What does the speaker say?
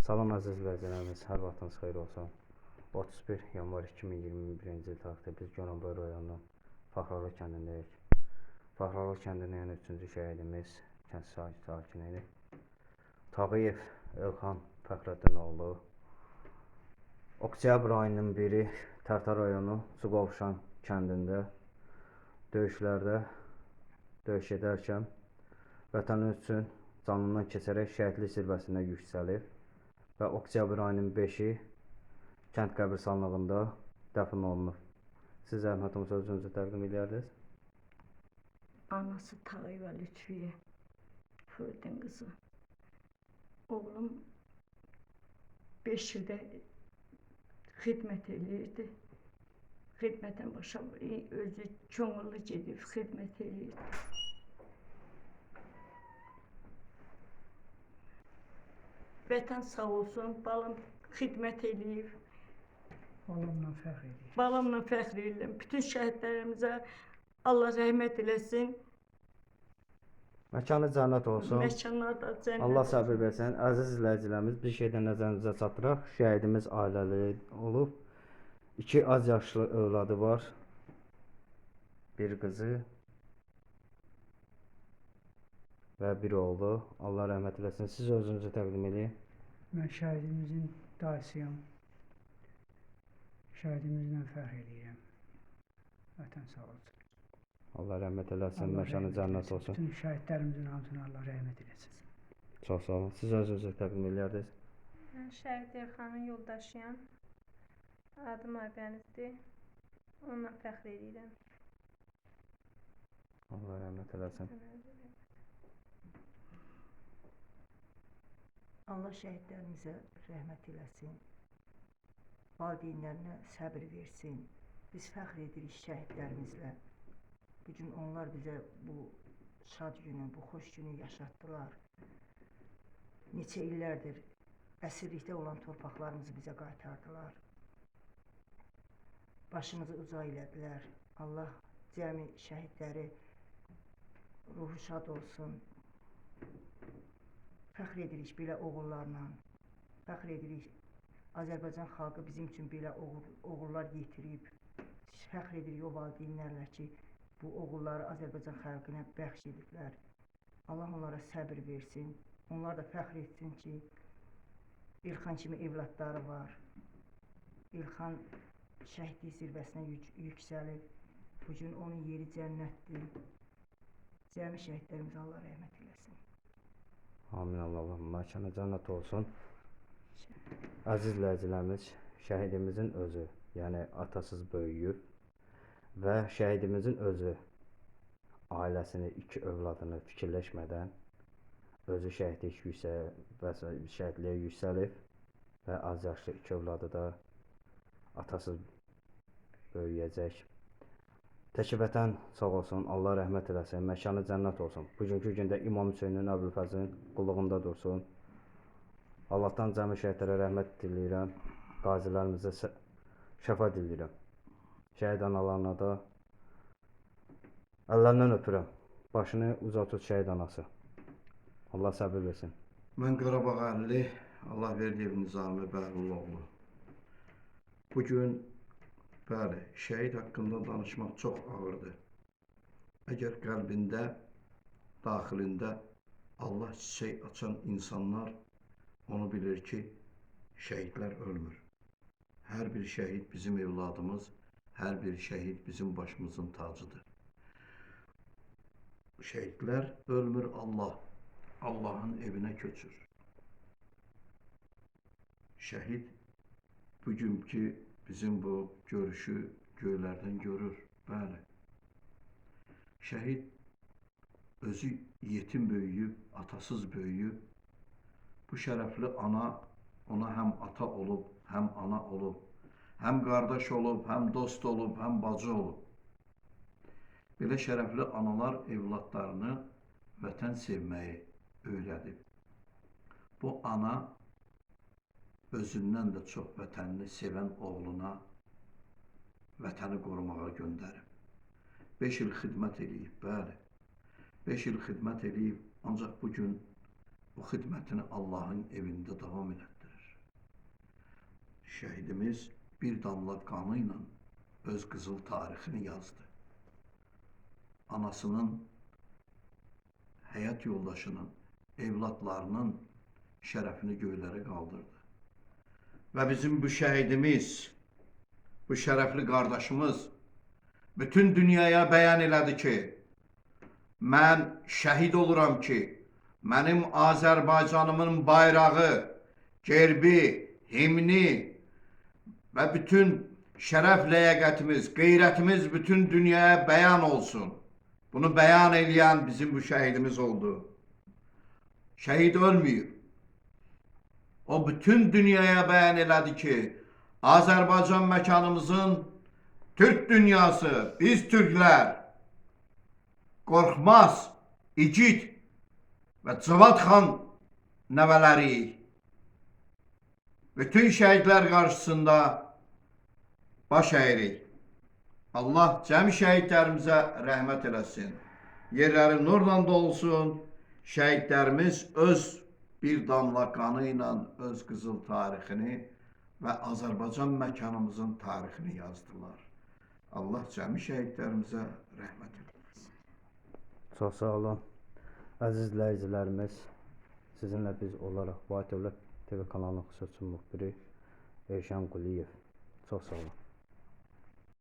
Salam əziz izləyicilərimiz, hər vaxtınız xeyir olsun. 31 yanvar 2021-ci il tarixdə biz Göranboy rayonunun Fəxralıq kəndindəyik. Fəxralıq kəndinin yəni 3-cü şəhidimiz, kənd sak- sakini Tağıyev Elxan Fəxrəddin oğlu. Oktyabr ayının biri Tərtər rayonu Suqovşan kəndində döyüşlərdə döyüş edərkən vətəni üçün canından keçərək şəhidlik zirvəsinə yüksəlib və oktyabr ayının 5-i kənd qəbirstanlığında dəfn olunub. Siz zəhmət olmasa özünüzü təqdim edərdiniz? Anası Tağıyeva Lütfiye. Fırdın kızı. Oğlum 5 ildə xidmət eləyirdi. Xidmətdən başa özü könüllü gedib xidmət eləyirdi. Vətən sağ olsun, balım xidmət eləyib. Onunla fəxr edir. Balamla fəxr edirəm. Bütün şəhidlərimizə Allah rəhmət eləsin. Məkanı cənnət olsun. Məkanlarda cənnət. Allah səbir versin. Əziz izləyicilərimiz, bir şeydən nəzərinizə çatdıraq. Şəhidimiz ailəli olub. İki az yaşlı övladı var. Bir qızı və bir oğlu. Allah rəhmət eləsin. Siz özünüzü təqdim edin. Mən şəhidimizin dayısıyam. Şəhidimizlə fəxr edirəm. Vətən sağ olsun. Allah eləsin. Allah Məkanı cənnət olsun. Bütün şəhidlərimizin hamısına Allah rəhmət eləsin. Çox sağ olun. Siz özünüzü təqdim edərdiniz. Mən Şərif Erxanın yoldaşıyam. Adım Aybənizdir. Onunla fəxr edirəm. Allah rəhmət eləsin. Allah şəhidlərimizə rəhmət eləsin. Valideynlərinə səbr versin. Biz fəxr edirik şəhidlərimizlə. Bu gün onlar bizə bu şad günü, bu xoş günü yaşatdılar. Neçə illərdir əsirlikdə olan torpaqlarımızı bizə qaytardılar. Başımızı uca elədilər. Allah cəmi şəhidləri ruhu şad olsun. Fəxr edirik belə oğullarla. Fəxr edirik Azərbaycan xalqı bizim üçün belə oğul, oğullar yetirib. Fəxr edirik o valideynlərlə ki, bu oğulları Azərbaycan xalqına bəxş ediblər. Allah onlara səbr versin. Onlar da fəxr etsin ki, İlxan kimi evladları var. İlxan şəhidlik zirvəsinə yük yüksəlib. Bu gün onun yeri cənnətdir. Cəmi şəhidlərimizə Allah rəhmət eləsin. Amin Allah'ım. Məkanı cənnət olsun. Əziz izləyicilərimiz, şəhidimizin özü, yəni atasız böyüyüb və şəhidimizin özü ailəsini, iki övladını fikirləşmədən özü şəhidlik yüksəl və şəhidliyə yüksəlib və az yaşlı iki övladı da atasız böyüyəcək. Təki vətən sağ olsun, Allah rəhmət eləsin, məkanı cənnət olsun. Bugünkü gündə İmam Hüseynin Əbülfəzin qulluğunda dursun. Allahdan cəmi şəhidlərə rəhmət diləyirəm. Qazilərimizə şəfa diləyirəm. Şəhid analarına da əllərindən öpürəm. Başını uca tut şəhid anası. Allah səbir versin. Mən Qarabağ əlli Allah verdiyev Nizami Bəhlul Bu gün bəli, şəhid haqqında danışmaq çox ağırdır. Əgər qəlbində, daxilində Allah çiçək açan insanlar onu bilir ki, şəhidlər ölmür. Hər bir şəhid bizim evladımız, hər bir şəhid bizim başımızın tacıdır. Şəhidlər ölmür Allah, Allahın evinə köçür. Şəhid bugünkü bizim bu görüşü göylərdən görür. Bəli. Şəhid özü yetim böyüyüb, atasız böyüyüb. Bu şərəfli ana ona həm ata olub, həm ana olub, həm qardaş olub, həm dost olub, həm bacı olub. Belə şərəfli analar evladlarını vətən sevməyi öyrədib. Bu ana özündən də çox vətənini sevən oğluna vətəni qorumağa göndərib. 5 il xidmət eləyib, bəli. 5 il xidmət eləyib, ancaq bu gün bu xidmətini Allahın evində davam elətdirir. şəhidimiz bir damla qanı ilə öz qızıl tarixini yazdı. Anasının, həyat yoldaşının, evladlarının şərəfini göylərə qaldırdı. Və bizim bu şəhidimiz, bu şərəfli qardaşımız bütün dünyaya bəyan elədi ki, mən şəhid oluram ki, mənim Azərbaycanımın bayrağı, gerbi, himni və bütün şərəf ləyaqətimiz, qeyrətimiz bütün dünyaya bəyan olsun. Bunu bəyan eləyən bizim bu şəhidimiz oldu. Şəhid ölməyib. O bütün dünyaya bəyan elədi ki, Azərbaycan məkanımızın Türk dünyası, biz Türklər qorxmaz, igid və Cavad xan nəvələriyik. Bütün şəhidlər qarşısında baş əyirik. Allah cəmi şəhidlərimizə rəhmət eləsin. Yerləri nurla dolsun. Şəhidlərimiz öz bir damla qanı ilə öz qızıl tarixini və Azərbaycan məkanımızın tarixini yazdılar. Allah cəmi şəhidlərimizə rəhmət eləsin. Çox sağ olun. Əziz izləyicilərimiz, sizinlə biz olaraq Vay Dövlət TV kanalının xüsusi müxbiri Elşən Quliyev. Çox sağ olun.